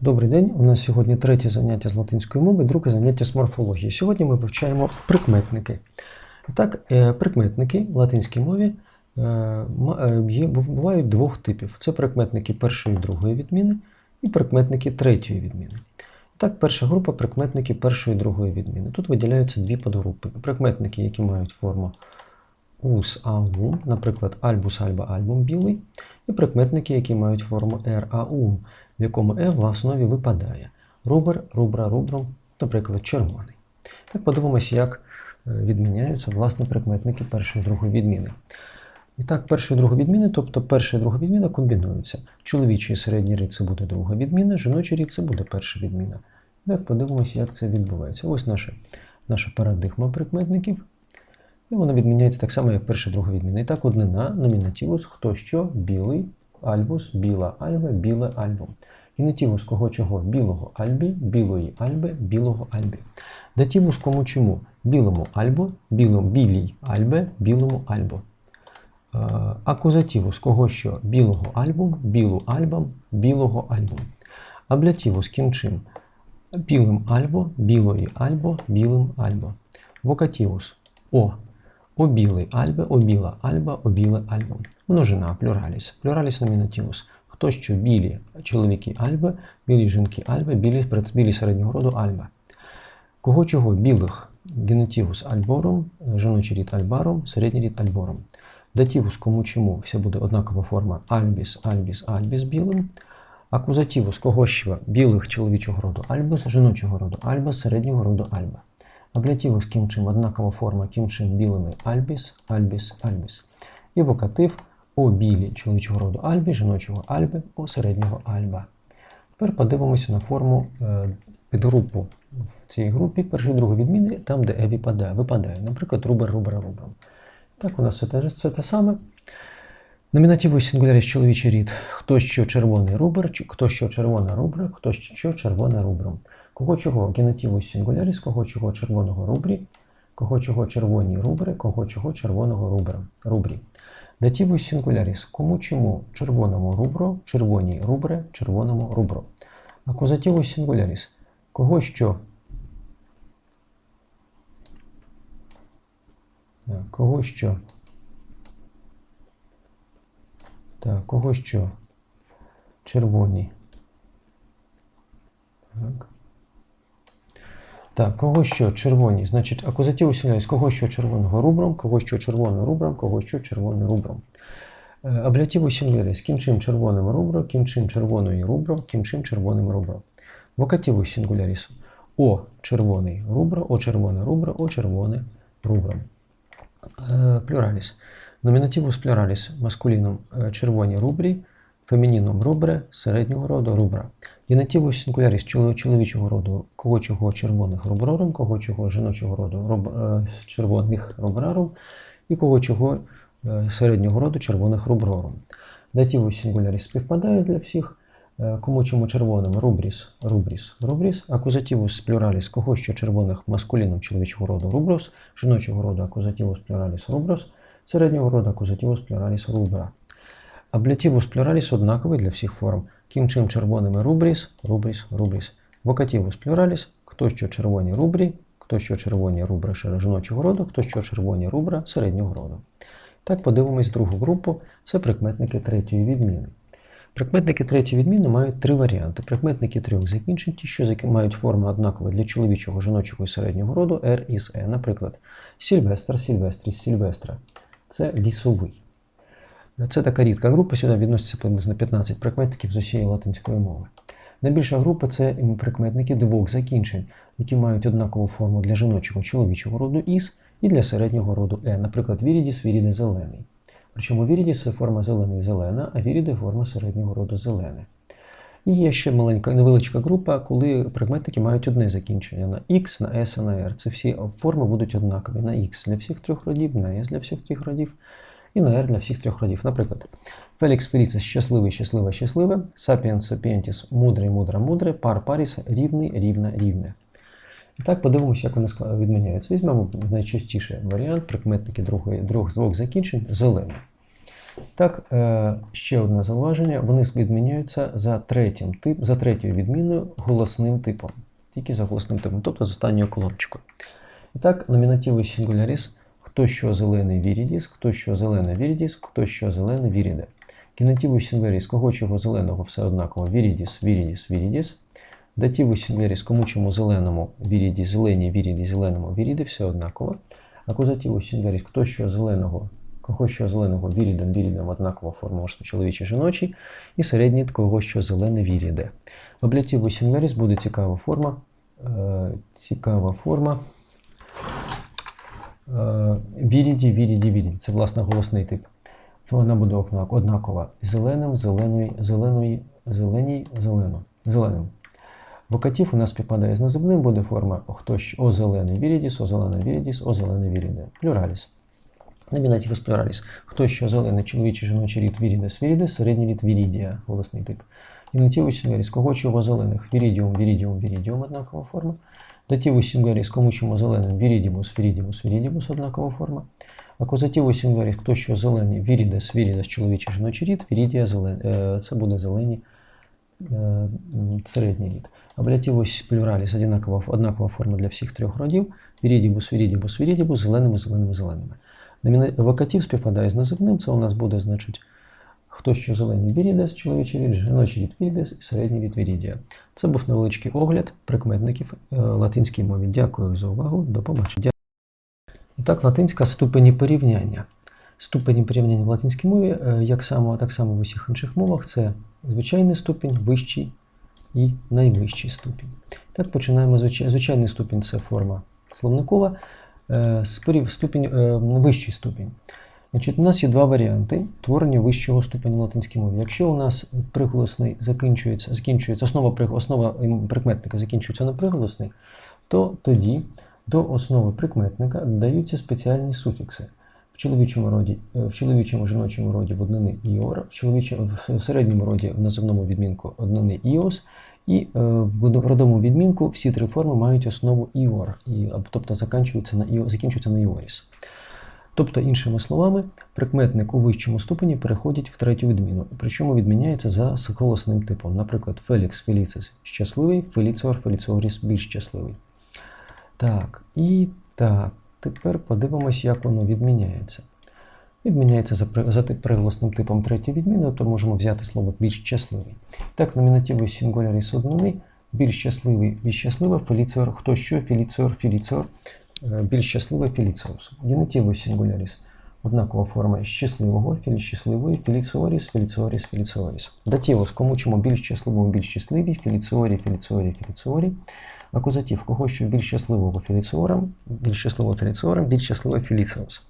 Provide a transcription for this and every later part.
Добрий день. У нас сьогодні третє заняття з латинської мови, друге заняття з морфології. Сьогодні ми вивчаємо прикметники. Так, е, прикметники в латинській мові е, е, бувають двох типів: це прикметники першої і другої відміни і прикметники третьої відміни. Так, перша група прикметники першої і другої відміни. Тут виділяються дві подгрупи. Прикметники, які мають форму ус аум, наприклад, альбус альба альбум білий, і прикметники, які мають форму ер аум, в якому е в основі випадає. Рубер, рубра, рубром, наприклад, червоний. Так подивимося, як е, відміняються власне прикметники першої і другої відміни. І так, перша і друга відміни, тобто перша і друга відміна комбінуються. Чоловічий і середній рід це буде друга відміна, жіночий рід це буде перша відміна. Так, подивимося, як це відбувається. Ось наша, наша парадигма прикметників. І вона відміняється так само, як перша друга відміна. І так, однина, номінативус, хто що, білий, альбус, біла альба, біле альбум. Генетивус кого чого, білого альбі, білої альби, білого альбі. Дативус кому чому, білому альбо, білому білій альбе, білому альбо. Е, Акузативус кого що, білого альбум, білу альбам, білого альбум. Аблятивус ким чим, білим альбо, білої альбо, білим альбо. Вокативус о. Обілий альбе, обіла альба, обіле альбом. Множина плюраліс. Плюраліс номінативус. Хто що білі чоловіки альбе, білі жінки альбе, білі, білі середнього роду альбе. Кого чого білих генетивус альборум, жіночий рід альбаром, середній рід альбором. Дативус кому чому все буде однакова форма альбіс, альбіс, альбіс білим. Акузативус кого що білих чоловічого роду альбус, жіночого роду альба, середнього роду альба. Аблятивус ким чим однакова форма ким чим білими альбіс, альбіс, альбіс. Вокатив о білі чоловічого роду альбі, жіночого альби, о середнього альба. Тепер подивимося на форму е, підгрупу в цій групі першої і другої відміни, там, де е випадає, випадає. Наприклад, рубер, рубра, рубром. Так, у нас це теж це те саме. Номінативус сингуляріс чоловічий рід. Хто що червоний рубер, хто що червона рубра, хто що червоне рубром. Кого чого генетивус сингуляріс, кого чого червоного рубрі, кого чого червоні рубри, кого чого червоного рубра, рубрі. Дативус сингуляріс. Кому чому червоному рубро, червоній рубре, червоному рубро. Акузативус сингуляріс. Кого що? Кого що? Так, кого що? Червоні. Так. Так, кого що червоні? Значить, акузатив усіляється, кого що червоного рубром, кого що червоним рубром, кого що червоним рубром. Е, Аблятиву сингуляріс, ким чим червоним рубро, ким чим червоною рубро, ким чим червоним рубро. Вокативу сингуляріс. О червоний рубро, о червоне рубро, о червоне рубро. Е, Плюраліс. Номінативус плюраліс маскуліном е, червоні рубрі, фемініном рубре, середнього роду рубра. Генетивус сингуляріс чоло- чоловічого роду, кого чого червоних руброром, кого чого жіночого роду роб, е, червоних рубраром, і кого чого е, середнього роду червоних руброром. Дативус сингуляріс співпадає для всіх. Е, Кому чому червоним рубріс, рубріс, рубріс, акузативус плюраліс, кого що червоних маскуліном чоловічого роду руброс, жіночого роду акузативус плюраліс руброс, середнього роду акузативус плюраліс рубра. Аблятивус плюраліс однаковий для всіх форм. Ким червоними рубріс, рубріс, рубріс. Вокативус плюраліс, хто що червоні рубрі, хто що червоні рубри жіночого роду, хто що червоні рубра середнього роду. Так подивимось другу групу, це прикметники третьої відміни. Прикметники третьої відміни мають три варіанти. Прикметники трьох закінчень, ті, що мають форму однакову для чоловічого, жіночого і середнього роду, R із E. Наприклад, Сільвестр, Сільвестріс, Сільвестра. Це лісовий. Це така рідка група, сюди відноситься приблизно 15 прикметників з усієї латинської мови. Найбільша група це прикметники двох закінчень, які мають однакову форму для жіночого чоловічого роду іс і для середнього роду е. Наприклад, вірідіс, віріде зелений. Причому вірідіс це форма зелений зелена, а віріде форма середнього роду зелене. І є ще маленька невеличка група, коли прикметники мають одне закінчення на X, на S, на R. Це всі форми будуть однакові на X для всіх трьох родів, на S для всіх трьох родів і R для всіх трьох родів. Наприклад, Фелікс Феліцис щасливий, щаслива, щасливе, Сапіенс Сапієнтіс мудрий, мудра, мудре, пар паріс рівний, рівна, рівне. І так подивимося, як вони відміняються. Візьмемо найчастіший варіант прикметники другої, двох, з двох закінчень зелений. Так, е, ще одне зауваження. Вони відміняються за третім тип, за третьою відміною голосним типом. Тільки за голосним типом, тобто з останньою колоночкою. І так, номінативи сингуляріс, хто що зелений вірідіс, хто що зелене вірідіс, хто що зелене віріде. Кінетиву сингуляріс, кого чого зеленого все однаково, вірідіс, вірідіс, вірідіс. Дативу сингуляріс, кому чому зеленому, віріді, зелені, віріді, зеленому, віріди, все однаково. Акузативу сингуляріс, хто що зеленого, кого що зеленого, вірідом, вірідом, однакова форма, може чоловічий, жіночий. І середній, кого що зелене, віріде. В аблятиву сингуляріс буде цікава форма, е, цікава форма. Е, Віріді, віріді, віріді. Це, власне, голосний тип. Вона буде однакова зеленим, зеленої, зеленої, зеленій, зелено, зеленим. Вокатив у нас співпадає з називним, буде форма хто що о зелений вірідіс, о зелений вірідіс, о зелений віріде. Плюраліс. Номінативус плюраліс. Хто що зелений чоловічий жіночий рід вірідес, вірідес, середній рід вірідія, голосний тип. Інативус сингуляріс. Кого чого зелених вірідіум, вірідіум, вірідіум, однакова форма. Дативус сингуляріс. Кому чому зеленим вірідімус, вірідімус, вірідімус, однакова форма. Акузативус сингуляріс. Хто що зелений вірідес, вірідес, чоловічий жіночий рід, вірідія, зелен... це буде зелені е, середній рід. Абрятивус плюраліс однакова, однакова форма для всіх трьох родів. Вірідібус, вірідібус, вірідібус, зеленими, зеленими, зеленими. Вокатив співпадає з називним, це у нас буде, значить, хто що зелені вірідес, чоловічий рід, жіночий рід вірідес і середній рід вірідія. Це був невеличкий огляд прикметників е, латинській мові. Дякую за увагу. До побачення. І так, латинська ступені порівняння. Ступені порівняння в латинській мові, е, як само, так само в усіх інших мовах, це звичайний ступінь, вищий і найвищий ступінь. Так, починаємо звичайний ступінь це форма словникова, е, ступінь, вищий ступінь. Значить, у нас є два варіанти творення вищого ступеня в латинській мові. Якщо у нас приголосний закінчується, закінчується основа, основа прикметника закінчується на приголосний, то тоді до основи прикметника додаються спеціальні суфікси. В чоловічому роді, е, в чоловічому жіночому роді в однини іор, в чоловічому в середньому роді в називному відмінку однини іос, і е, в родовому відмінку всі три форми мають основу іор, і, тобто закінчуються на закінчуються на іоріс. Тобто, іншими словами, прикметник у вищому ступені переходить в третю відміну, причому відміняється за голосним типом. Наприклад, Фелікс Феліцис щасливий, Феліціор Феліціоріс більш щасливий. Так, і так, тепер подивимось, як воно відміняється. Відміняється за, за приголосним типом третьої відміни, то можемо взяти слово більш щасливий. Так, номінативи сингуляріс однини, більш щасливий, більш щаслива, феліціор, хто що, феліціор, е, більш щасливий, феліціус. Генетиви сингуляріс. Однакова форма щасливого, філі щасливої, феліціоріс, феліціоріс, феліціоріс. Датівус, кому чому більш щасливому, більш щасливі, феліціорі, феліціорі, феліціорі. Акузатив, кого що більш щасливого феліціором, більш щасливого феліціором, більш щасливий феліціус.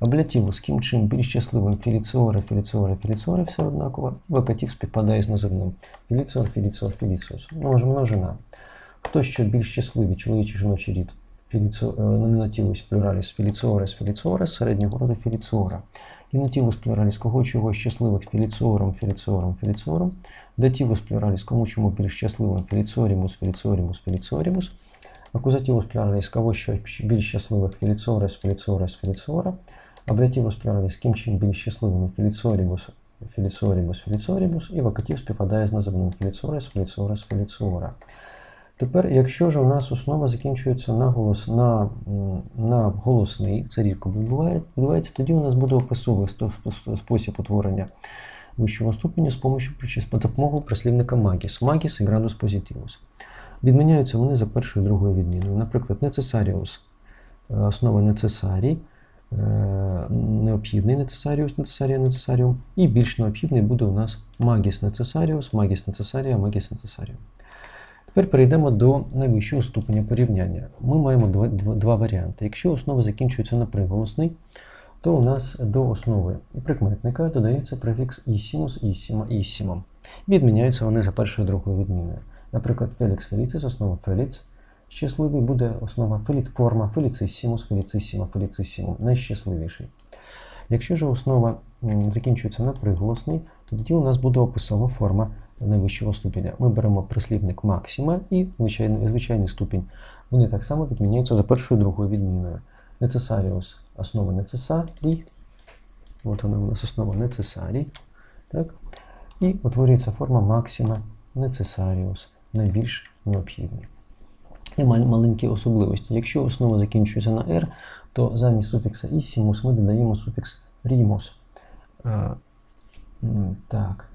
Аблятивус, ким чим більш щасливим феліціоре, феліціоре, феліціоре, все однаково. Вокатив співпадає з називним. Феліціор, феліціус. Множ- Множина. Хто що більш щасливий, чоловічий жіночий рід. Феліціо, е, номінативус плюраліс феліціорес, феліціорес, середнього роду феліціора. Генетивус плюраліс, кого чого щасливих феліціором, феліціором, феліціором. Дативус плюраліс, кому чому більш щасливим феліціорімус, феліціорімус, феліціорімус. Акузативус плюраліс, кого що більш щасливих феліціорес, феліціорес, феліціора. Абрятивус плюраліс, ким чим більш щасливим феліціорімус, феліціорімус, феліціорімус. І вокатив співпадає з називним феліціорес, феліціорес, феліціора. Тепер, якщо ж у нас основа закінчується на, голос, на, на голосний, це рідко відбувається, тоді у нас буде описовий спосіб утворення вищого ступеня з помощью допомогою прислівника магіс. Магіс і градус позитивус. Відміняються вони за першою і другою відміною. Наприклад, е, основа е, необхідний necessarius, necessaria, necessarium, і більш необхідний буде у нас magis necessarius, magis necessaria, magis necessarium. Тепер перейдемо до найвищого ступеня порівняння. Ми маємо два, два, два варіанти. Якщо основа закінчується на приголосний, то у нас до основи прикметника додається префікс іссімус, іссіма, іссімом. Відміняються вони за першою і другою відміною. Наприклад, Фелікс Феліцис, основа Феліц, щасливий буде основа феліц, форма Феліциссімус, Феліциссіма, Феліциссімум, найщасливіший. Якщо ж основа закінчується на приголосний, то тоді у нас буде описова форма найвищого ступеня. Ми беремо прислівник максима і звичайний, звичайний ступінь. Вони так само відміняються за першою другою відміною. Necessarius – основа necessarій, От вона у нас основа necessary. Так? І утворюється форма максима necessarius, найбільш необхідний. І маленькі особливості. Якщо основа закінчується на R, то замість суфікса issimus ми додаємо суфікс rimus. Е, Так.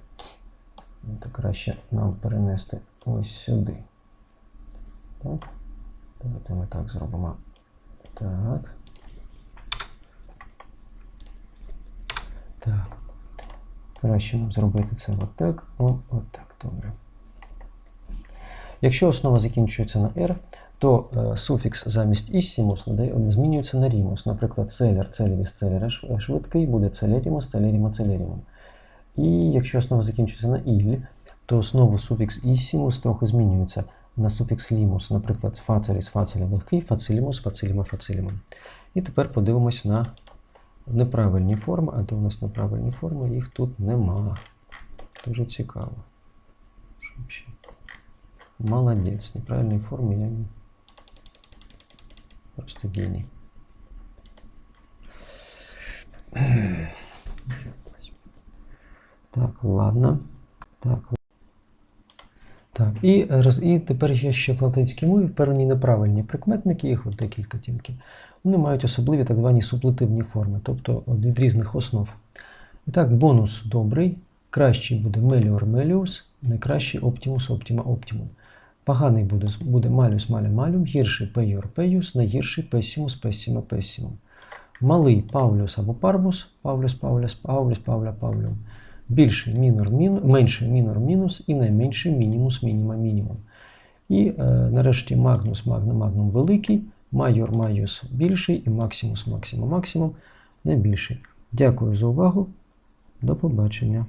Ну, То краще нам перенести ось сюди. Так. Давайте ми так зробимо. Так. Так. Краще нам зробити це отак. О, отак, добре. Якщо основа закінчується на R, то е, суфікс замість надає- змінюється на rimus. Наприклад, целер, целеріс, целера швидкий, буде целерімус, целерімо, целерімум. І якщо основа закінчується на il, то знову суфікс issimus трохи змінюється на суфікс limus. Наприклад, фацеліс, фацеля легкий, фацилімус, фациліма, фацилімум. І тепер подивимось на неправильні форми, а де у нас неправильні форми, їх тут нема. Дуже цікаво. Молодець. Неправильні форми я не. Просто геній. Так, ладно. Так. Так, і, роз- і тепер є ще в латинській мові певні неправильні прикметники, їх от декілька тільки. Вони мають особливі так звані суплетивні форми, тобто від різних основ. І так, бонус добрий, кращий буде melior melius, найкращий optimus optima optimum. Поганий буде, буде malus male malum, гірший peior peius, найгірший pessimus pessima pessimum. Малий Павлюс або Парвус, Павлюс, Павлюс, Павлюс, Павля, Павлюм. Більший мінор, мінус, менший мінор мінус і найменший мінімус, мініма, мінімум. І е, нарешті Магнус, Магна, Магнум великий, Майор, Майус більший і Максимус, максимум Максимум найбільший. Дякую за увагу. До побачення.